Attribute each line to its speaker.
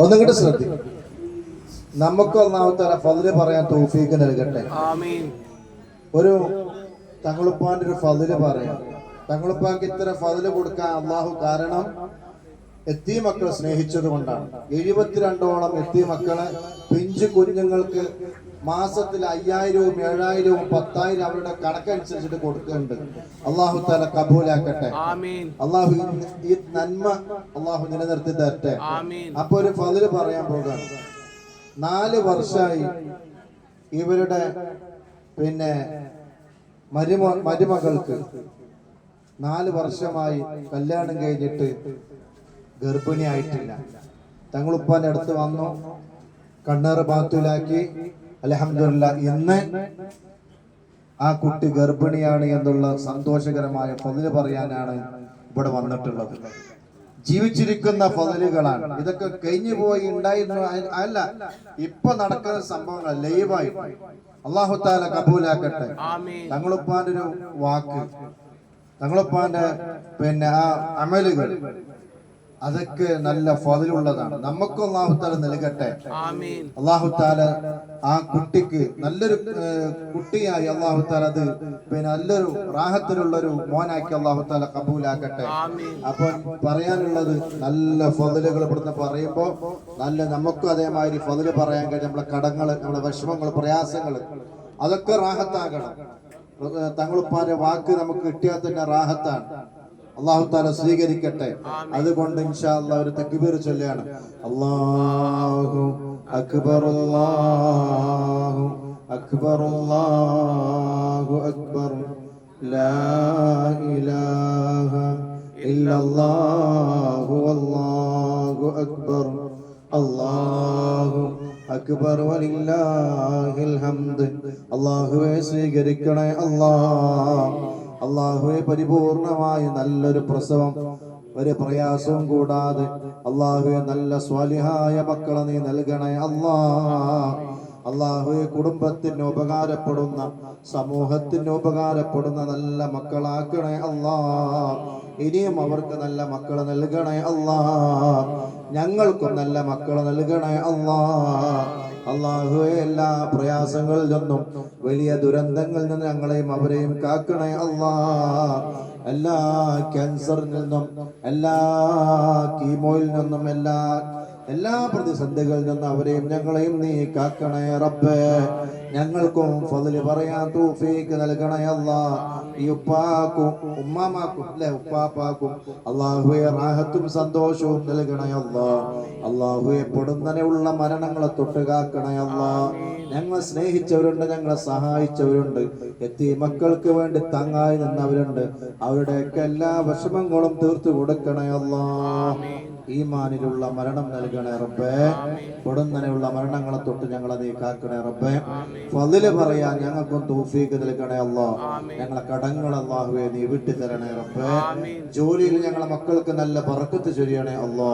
Speaker 1: ഒന്നുകിട്ട് ശ്രദ്ധി. നമുക്ക് ഒന്നാമത്തെ ഫതിൽ പറയാൻ തോഫീക്ക് നൽകട്ടെ. ഒരു തങ്ങളുപ്പാന്റെ ഒരു ഫതിൽ പറയാം. തങ്ങളുപ്പാക്ക് ഇത്ര ഫതിൽ കൊടുക്കാൻ അള്ളാഹു കാരണം എത്തി മക്കളെ സ്നേഹിച്ചത് കൊണ്ടാണ്. എഴുപത്തിരണ്ടോളം എത്തി മക്കളെ പിഞ്ചു കുഞ്ഞുങ്ങൾക്ക് മാസത്തിൽ അയ്യായിരവും ഏഴായിരവും പത്തായിരം അവരുടെ കണക്കനുസരിച്ചിട്ട് കൊടുക്കുന്നുണ്ട്. അള്ളാഹു തല കബൂലാക്കട്ടെ. അള്ളാഹു ഈ- നന്മ അള്ളാഹു നിലനിർത്തി തരട്ടെ. അപ്പൊ ഒരു ഫതിൽ പറയാൻ പോകാണ് നാല് വർഷമായി ഇവരുടെ പിന്നെ മരുമ മരുമകൾക്ക് നാല് വർഷമായി കല്യാണം കഴിഞ്ഞിട്ട് ഗർഭിണിയായിട്ടില്ല. തങ്ങളുപ്പാന്റെ അടുത്ത് വന്നു. കണ്ണേറ് ബാത്തുലാക്കി അലഹമില്ല ഇന്ന് ആ കുട്ടി ഗർഭിണിയാണ് എന്നുള്ള സന്തോഷകരമായ ഫതിൽ പറയാനാണ് ഇവിടെ വന്നിട്ടുള്ളത്. ജീവിച്ചിരിക്കുന്ന ഫതിലുകളാണ്. ഇതൊക്കെ കഴിഞ്ഞു പോയി ഉണ്ടായിരുന്നു. അല്ല ഇപ്പൊ നടക്കുന്ന സംഭവങ്ങൾ ലൈവായി. അള്ളാഹു താല കബൂലാക്കട്ടെ. തങ്ങളുപ്പാന്റെ ഒരു വാക്ക്. തങ്ങളുപ്പാന്റെ പിന്നെ ആ അമലുകൾ. അതൊക്കെ നല്ല ഫതിലുള്ളതാണ്. നമുക്ക് അള്ളാഹു താല നൽകട്ടെ.
Speaker 2: ആമീൻ.
Speaker 1: അള്ളാഹു താല ആ കുട്ടിക്ക് നല്ലൊരു കുട്ടിയായി അള്ളാഹു താല അത് പിന്നെ നല്ലൊരു റാഹത്തിലുള്ളൊരു മോനാക്കി അള്ളാഹു താല കബൂലാക്കട്ടെ. അപ്പൊ പറയാനുള്ളത് നല്ല ഫതിലുകൾ ഇവിടുന്ന് പറയുമ്പോ നല്ല നമുക്കും അതേമാതിരി ഫതിൽ പറയാൻ കഴിഞ്ഞ നമ്മളെ കടങ്ങൾ നമ്മളെ വിഷമങ്ങൾ പ്രയാസങ്ങൾ അതൊക്കെ റാഹത്താകണം. തങ്ങളുപ്പാന്റെ വാക്ക് നമുക്ക് കിട്ടിയാൽ തന്നെ റാഹത്താണ്. അള്ളാഹു താല സ്വീകരിക്കട്ടെ. അതുകൊണ്ട് ഇൻഷാ അല്ലാ ഒരു തക്ബീർ ചൊല്ലുകയാണ് അള്ളാഹു അക്ബർ അല്ലാഹു അക്ബർ അല്ലാഹു അക്ബർ. ലാ ഇലാഹ ഇല്ലല്ലാഹു അല്ലാഹു അക്ബർ. അല്ലാഹു അക്ബർ വലില്ലാഹിൽ ഹംദ്. അല്ലാഹുവേ സ്വീകരിക്കണേ അല്ലാഹ്. അള്ളാഹുവെ പരിപൂർണമായി നല്ലൊരു പ്രസവം ഒരു പ്രയാസവും കൂടാതെ അള്ളാഹുവെ നല്ല സ്വാലിഹായ മക്കളെ നീ നൽകണേ അല്ലാ. അള്ളാഹുവെ കുടുംബത്തിന് ഉപകാരപ്പെടുന്ന സമൂഹത്തിന് ഉപകാരപ്പെടുന്ന നല്ല മക്കളാക്കണേ അള്ളാ. ഇനിയും അവർക്ക് നല്ല മക്കൾ നൽകണേ അള്ളാ. ഞങ്ങൾക്കും നല്ല മക്കൾ നൽകണേ അള്ളാ. അള്ളാഹുവെ എല്ലാ പ്രയാസങ്ങളിൽ നിന്നും വലിയ ദുരന്തങ്ങളിൽ നിന്നും ഞങ്ങളെയും അവരെയും കാക്കണേ അല്ലാ എല്ലാ ക്യാൻസറിൽ നിന്നും എല്ലാ കീമോയിൽ നിന്നും എല്ലാ എല്ലാ പ്രതിസന്ധികളിൽ നിന്ന് അവരെയും ഞങ്ങളെയും നീ കാക്കണേ റബ്ബേ. ഞങ്ങൾക്കും ഫതിൽ പറയാൻ തൂഫീക്ക് നൽകണേ അല്ല. ഈ ഉപ്പാക്കും ഉമ്മാമാക്കും അല്ലെ ഉപ്പാപ്പാക്കും അള്ളാഹുവെ റാഹത്തും സന്തോഷവും നൽകണേ അല്ലാഹുവേ പൊടുന്നനെ ഉള്ള മരണങ്ങളെ തൊട്ട് കാക്കണേ അല്ലാ. ഞങ്ങളെ സ്നേഹിച്ചവരുണ്ട് ഞങ്ങളെ സഹായിച്ചവരുണ്ട്. എത്തി മക്കൾക്ക് വേണ്ടി തങ്ങായി നിന്നവരുണ്ട്. അവരുടെയൊക്കെ എല്ലാ വിഷമങ്ങളും തീർത്തു കൊടുക്കണേ അല്ലാ. ഈമാനിലുള്ള മരണം നൽകണേ റബ്ബേ. പൊടുന്നനെയുള്ള മരണങ്ങളെ തൊട്ട് ഞങ്ങളെ നീ കാക്കണേ റബ്ബേ. ഫതിൽ പറയാൻ ഞങ്ങൾക്കും തൗഫീക്ക് നൽകണേ അല്ലോ. ഞങ്ങളെ കടങ്ങൾ അല്ലാഹുവേ നീ വിട്ടു തരണേ റബ്ബേ ജോലിയിൽ ഞങ്ങളെ മക്കൾക്ക് നല്ല പറക്കത്ത് ചൊരിയണേ അല്ലാ.